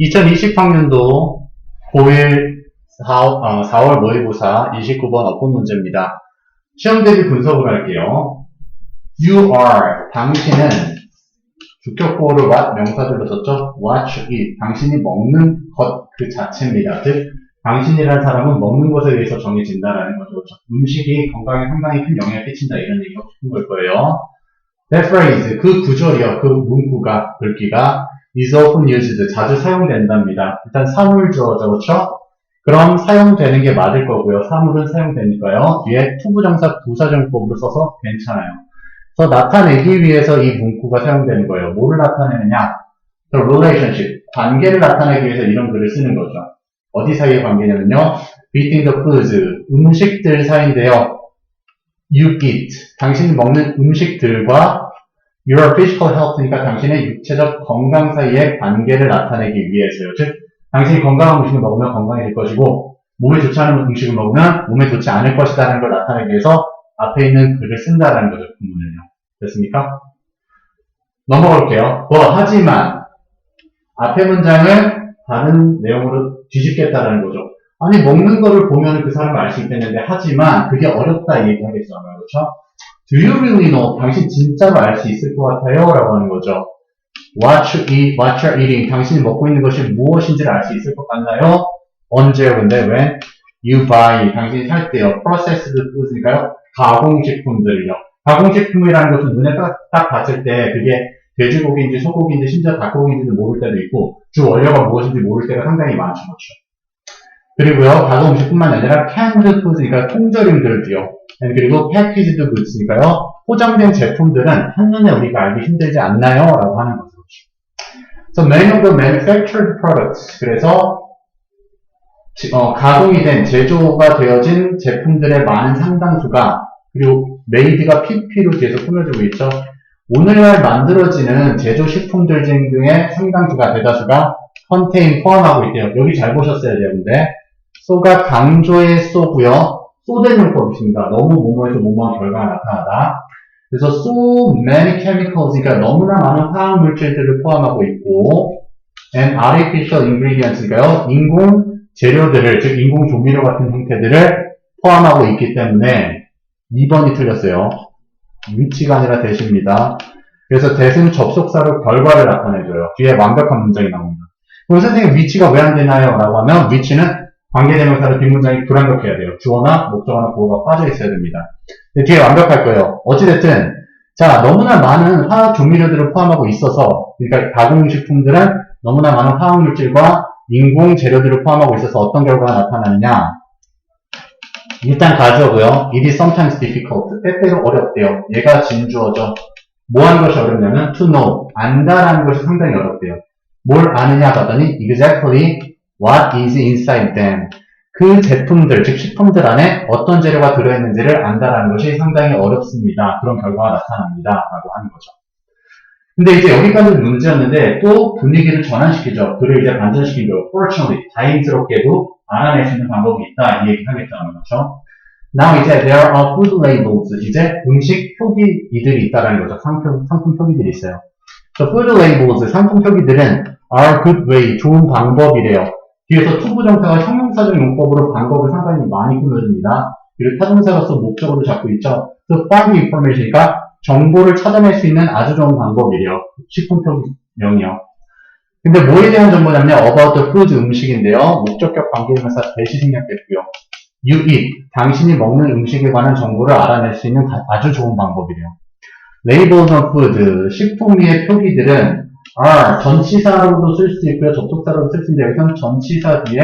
2020학년도 고1 4, 4월 모의고사 29번 어법 문제입니다. 시험 대비 분석을 할게요. You are, 당신은 주격보호를 what 명사들로 썼죠? What you eat, 당신이 먹는 것 그 자체입니다. 즉, 당신이라는 사람은 먹는 것에 의해서 정해진다라는 거죠. 그렇죠? 음식이 건강에 상당히 큰 영향을 끼친다 이런 얘기가 싶은 걸 거예요. That phrase, 그 구절이요, 그 문구가, 글귀가 is often used, 자주 사용된답니다. 일단 사물주어죠, 그렇죠? 그럼 사용되는 게 맞을 거고요. 사물은 사용되니까요. 뒤에 투부정사 부사정법으로 써서 괜찮아요. 그래서 나타내기 위해서 이 문구가 사용되는 거예요. 뭐를 나타내느냐? The relationship, 관계를 나타내기 위해서 이런 글을 쓰는 거죠. 어디 사이의 관계냐면요. between the foods, 음식들 사이인데요. You eat, 당신이 먹는 음식들과 your physical health니까 당신의 육체적 건강 사이의 관계를 나타내기 위해서요. 즉, 당신이 건강한 음식을 먹으면 건강해질 것이고, 몸에 좋지 않은 음식을 먹으면 몸에 좋지 않을 것이라는 걸 나타내기 위해서 앞에 있는 글을 쓴다는 거죠. 구문을요. 됐습니까? 넘어갈게요. 뭐, 하지만, 앞에 문장을 다른 내용으로 뒤집겠다는 거죠. 아니, 먹는 거를 보면 그 사람을 알 수 있겠는데, 하지만, 그게 어렵다 얘기하겠잖아요. 그렇죠? Do you really know? 당신 진짜로 알 수 있을 것 같아요? 라고 하는 거죠. What you eat, what you're eating. 당신이 먹고 있는 것이 무엇인지를 알 수 있을 것 같나요? 언제요? 근데 when you buy. 당신이 살 때요. processed foods니까요. 가공식품들요. 가공식품이라는 것은 눈에 딱, 딱 봤을 때 그게 돼지고기인지 소고기인지 심지어 닭고기인지도 모를 때도 있고 주 원료가 무엇인지 모를 때가 상당히 많죠. 그리고요. 가공식뿐만 아니라 canned foods니까 통조림들도요. 그리고 packaged goods니까요. 포장된 제품들은 한눈에 우리가 알기 힘들지 않나요? 라고 하는 거죠. So many of the manufactured products. 그래서 지- 어, 가공이 된 제조가 되어진 제품들의 많은 상당수가 그리고 made가 pp로 뒤에서 꾸며지고 있죠. 오늘날 만들어지는 제조식품들 등의 상당수가 대다수가 contain 포함하고 있대요. 여기 잘 보셨어야 되는데 소가 강조의 소고요. 소된 용법입니다. 너무 뭐뭐에서 뭐뭐한 결과가 나타나다. 그래서 so many chemicals, 그러니까 너무나 많은 화학 물질들을 포함하고 있고, and artificial ingredients니까요, 인공 재료들을, 즉 인공 조미료 같은 형태들을 포함하고 있기 때문에 2번이 틀렸어요. 위치가 아니라 대시입니다. 그래서 대신 접속사로 결과를 나타내줘요. 뒤에 완벽한 문장이 나옵니다. 그럼 선생님 위치가 왜 안 되나요? 라고 하면 위치는 관계대명사로 뒷문장이 불완벽해야 돼요. 주어나 목적어나 보어가 빠져 있어야 됩니다. 뒤에 완벽할 거예요. 어찌됐든 자 너무나 많은 화학 조미료들을 포함하고 있어서 그러니까 가공식품들은 너무나 많은 화학 물질과 인공 재료들을 포함하고 있어서 어떤 결과가 나타나느냐 일단 가져고요. It is sometimes difficult. 때때로 어렵대요. 얘가 진주어죠. 뭐 하는 것이 어렵냐면 to know. 안다라는 것이 상당히 어렵대요. 뭘 아느냐 봤더니 exactly what is inside them. 그 제품들, 즉 식품들 안에 어떤 재료가 들어있는지를 안다라는 것이 상당히 어렵습니다. 그런 결과가 나타납니다. 라고 하는 거죠. 근데 이제 여기까지는 문제였는데 또 분위기를 전환시키죠. 글을 이제 반전시키죠. Fortunately, 다행스럽게도 알아낼 수 있는 방법이 있다. 이 얘기 하겠다는 거죠. Now 이제 there are food labels. 이제 음식 표기이들이 있다라는 거죠. 상품, 상품 표기들이 있어요. So food labels, 상품 표기들은 are good way, 좋은 방법이래요. 뒤에서 투부정사가 형용사적 용법으로 방법을 상당히 많이 꾸며줍니다. 그리고 타동사로서 목적으로 잡고 있죠. To find information이니까 정보를 찾아낼 수 있는 아주 좋은 방법이래요. 식품표명이요. 근데 뭐에 대한 정보냐면요. about the food 음식인데요. 목적격 관계명사 대시 생략됐고요. You eat, 당신이 먹는 음식에 관한 정보를 알아낼 수 있는 가- 아주 좋은 방법이래요. Labels on food, 식품 위의 표기들은 are 전치사로도 쓸 수 있고요. 접속사로도 쓸 수 있는데 여기서는 전치사 뒤에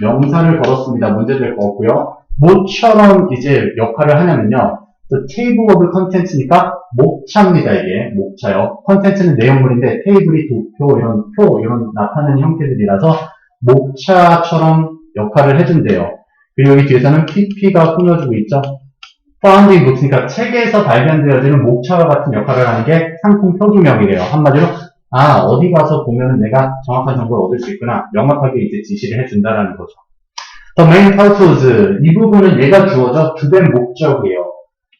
명사를 걸었습니다. 문제될 것 같고요. 뭐처럼 이제 역할을 하냐면요. Table of content니까 목차입니다. 이게 목차요. content는 내용물인데 테이블이 도표 이런 표 이런 나타내는 형태들이라서 목차처럼 역할을 해준대요. 그리고 여기 뒤에서는 PP가 꾸며주고 있죠. founding books니까 책에서 발견되어지는 목차와 같은 역할을 하는 게 상품 표기명이래요. 한마디로 아 어디 가서 보면은 내가 정확한 정보를 얻을 수 있구나 명확하게 이제 지시를 해준다라는 거죠. The main purpose 이 부분은 얘가 주어져 주된 목적이에요.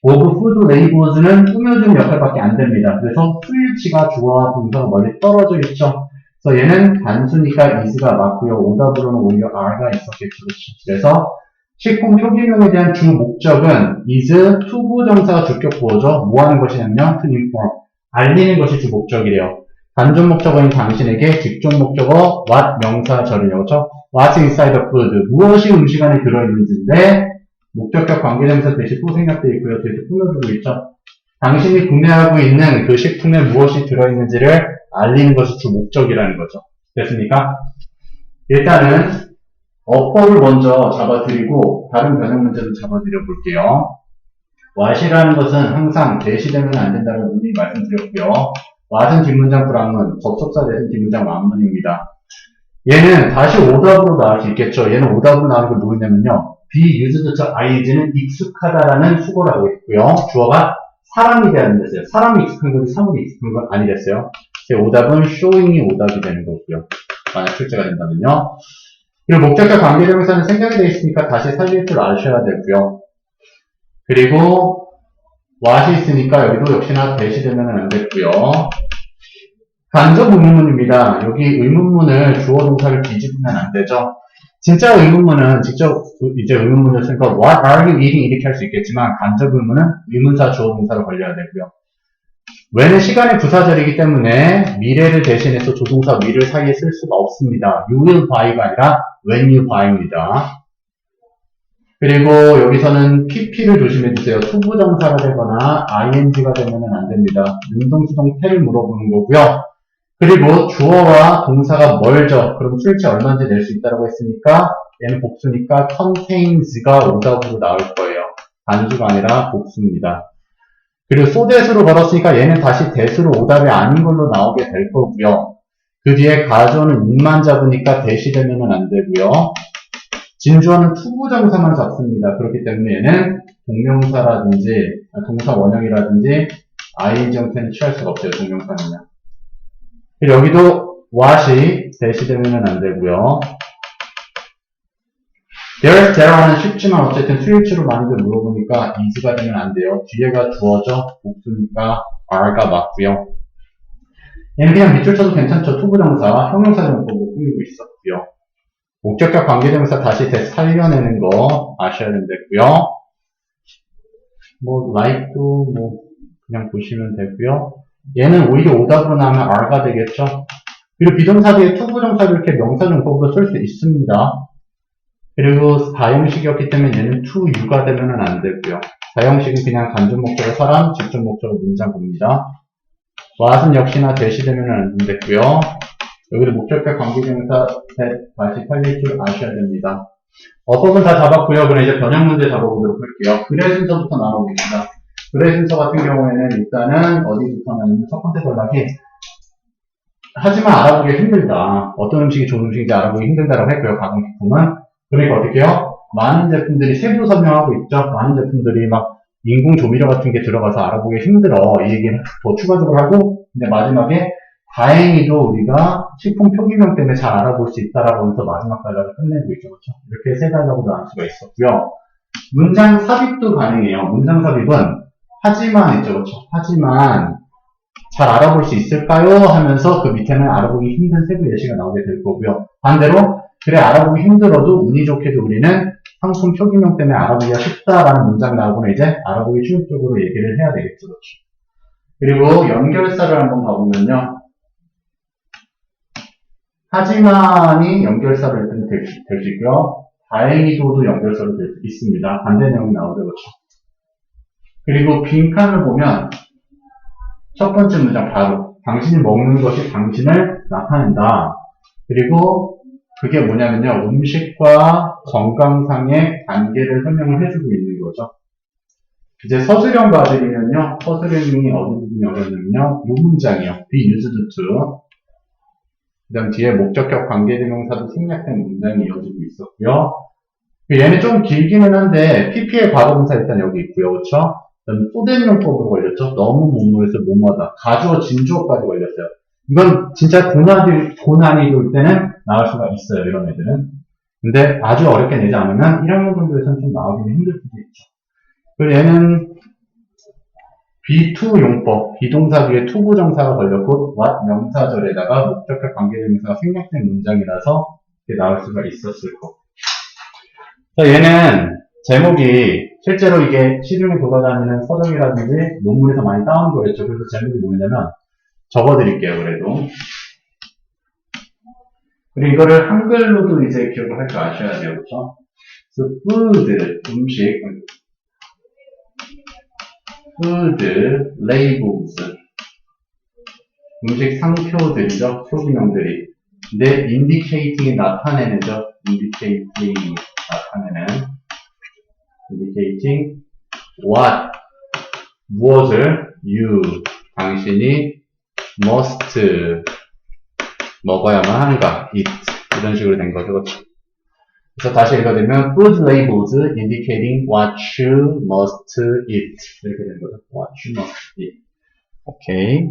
of food labels는 꾸며주는 역할밖에 안 됩니다. 그래서 수일치가 주어와 동사가 멀리 떨어져 있죠. 그래서 얘는 단수니까 is가 맞고요. 오답으로는 오히려 are가 있었겠죠. 그래서 식품 표기명에 대한 주 목적은 is 투부 정사가 주격 보어죠. 뭐 하는 것이냐면 to inform 알리는 것이 주 목적이래요. 간접 목적어인 당신에게 직접 목적어 what 명사 절이요. 그렇죠? What's inside the food? 무엇이 음식 안에 들어있는지인데 목적격 관계대명사 대신 또 생략되어 있고요. 뒤에서 꾸며주고 있죠. 당신이 구매하고 있는 그 식품에 무엇이 들어있는지를 알리는 것이 주 목적이라는 거죠. 됐습니까? 일단은 어법을 먼저 잡아드리고 다른 변형 문제도 잡아드려 볼게요. what이라는 것은 항상 대시되면 안 된다고 이미 말씀드렸고요. What은 뒷문장 불합문, 접속사 대신 뒷문장 완문입니다. 얘는 다시 오답으로 나올 수 있겠죠. 얘는 오답으로 나오는 게 뭐냐면요. be used to ing는 익숙하다라는 수고라고 했고요. 주어가 사람이 되는 됐어요. 사람이 익숙한 거지 사물이 익숙한 건 아니 됐어요. 제 오답은 showing이 오답이 되는 거고요. 만약 출제가 된다면요. 그리고 목적과 관계대명사는 생략이 되어 있으니까 다시 살릴 줄 아셔야 되고요. 그리고 what이 있으니까 여기도 역시나 대시되면 안 됐고요. 간접 의문문입니다. 여기 의문문을 주어 동사를 뒤집으면 안 되죠. 진짜 의문문은 직접 이제 의문문을 쓰니까 what are you eating 이렇게 할 수 있겠지만 간접 의문은 의문사 주어 동사로 걸려야 되고요. when은 시간의 부사절이기 때문에 미래를 대신해서 조동사 will을 사이에 쓸 수가 없습니다. you will buy가 아니라 when you buy입니다. 그리고 여기서는 pp를 조심해 주세요. 투부정사가 되거나 ing가 되면 안 됩니다. 능동수동 태를 물어보는 거고요. 그리고 주어와 동사가 멀죠. 그럼 술치 얼마인지 낼 수 있다고 했으니까 얘는 복수니까 contains가 오답으로 나올 거예요. 단수가 아니라 복수입니다. 그리고 소대수로 걸었으니까 얘는 다시 대수로 오답이 아닌 걸로 나오게 될 거고요. 그 뒤에 가주어는 인만 잡으니까 대시 되면 안 되고요. 진주어는 투부정사만 잡습니다. 그렇기 때문에 얘는 동명사라든지 아, 동사 원형이라든지 ing 형태는 취할 수가 없어요. 동명사는요. 여기도 what이 대시되면 안 되고요. there's there는 쉽지만 어쨌든 수일치로 많이들 물어보니까 is가 되면 안 돼요. 뒤에가 주어져 복수니까 are가 맞고요. 얘는 그냥 밑줄 쳐도 괜찮죠. 투부정사, 형용사 정법으로 꾸미고 있었고요. 목적격 관계대명사 다시 대 살려내는 거 아셔야 된다고요. 뭐 like도 뭐 그냥 보시면 되고요. 얘는 오히려 오답으로 나오면 R가 되겠죠. 그리고 비동사 뒤에 투부정사를 이렇게 명사 정법으로 쓸 수 있습니다. 그리고 사형식이었기 때문에 얘는 to you가 되면 안 되고요. 사형식은 그냥 간접 목적어 사람, 직접 목적어 문장 봅니다. what은 역시나 대시 되면 안 됐고요. 여기도 목적격 다시 살릴 줄 아셔야 됩니다. 어법은 다 잡았고요. 그럼 이제 변형 문제 잡아보도록 할게요. 글의 순서부터 나눠봅니다. 글의 순서 같은 경우에는 일단은 어디부터냐면 첫 번째 전략이 하지만 알아보기 힘들다. 어떤 음식이 좋은 음식인지 알아보기 힘들다라고 했고요. 가공식품은. 그러니까 어떻게 해요? 많은 제품들이 세부 설명하고 있죠. 많은 제품들이 막 인공 조미료 같은 게 들어가서 알아보기 힘들어. 이 얘기는 더 추가적으로 하고, 근데 마지막에 다행히도 우리가 식품 표기명 때문에 잘 알아볼 수 있다라고 하면서 마지막 단락을 끝내고 있죠. 그렇죠? 이렇게 세 단락으로 나눌 수가 있었고요. 문장 삽입도 가능해요. 문장 삽입은 하지만 있죠. 그렇죠? 하지만 잘 알아볼 수 있을까요? 하면서 그 밑에는 알아보기 힘든 세부 예시가 나오게 될 거고요. 반대로 그래 알아보기 힘들어도 운이 좋게도 우리는 상품 표기명 때문에 알아보기가 쉽다라는 문장이 나오고는 이제 알아보기 쉬운 쪽으로 얘기를 해야 되겠죠. 그렇죠? 그리고 연결사를 한번 봐보면요. 하지만이 연결사를 때는 될수 있고요. 다행히도도 연결사로 될 수 있습니다. 반대 내용이 나오죠. 그렇죠? 그리고 빈칸을 보면 첫 번째 문장 바로 당신이 먹는 것이 당신을 나타낸다. 그리고 그게 뭐냐면요. 음식과 건강상의 관계를 설명을 해주고 있는 거죠. 이제 서술형 봐드리면요. 서술형이 어디 부분이 어렵냐면요. 이 문장이요. be used. 그 다음 뒤에 목적격 관계대명사도 생략된 문장이 이어지고 있었고요. 얘는 좀 길기는 한데 PP의 과거분사 일단 여기 있고요. 그렇죠? 그다음 소대명법으로 걸렸죠. 너무 못모에서 못마다 가주어 진주어까지 걸렸어요. 이건 진짜 고난이 고난이올 때는 나올 수가 있어요. 이런 애들은. 근데 아주 어렵게 내지 않으면 1학년 정도에서는 좀 나오기는 힘들 수도 있죠. 그리고 얘는 B2 용법, 비동사 뒤에 to 부정사가 걸렸고 what 명사절에다가 목적격 관계대명사가 생략된 문장이라서 이게 나올 수가 있었을 거. 자, 얘는 제목이 실제로 이게 시중에 돌아다니는 서적이라든지 논문에서 많이 따온 거였죠. 그래서 제목이 뭐냐면 적어드릴게요. 그래도. 그리고 이거를 한글로도 이제 기억을 할 줄 아셔야 돼요. 그렇죠? 그래서 food, 음식, food labels 음식 상표들이죠 표기명들이 근데 indicating이 나타내는죠 indicating 나타내는 indicating what 무엇을 you 당신이 must 먹어야만 하는가 eat 이런 식으로 된 거죠 그렇죠? 다시 읽어드리면 food labels indicating what you must eat 이렇게 된 거죠. what you must eat. 오케이.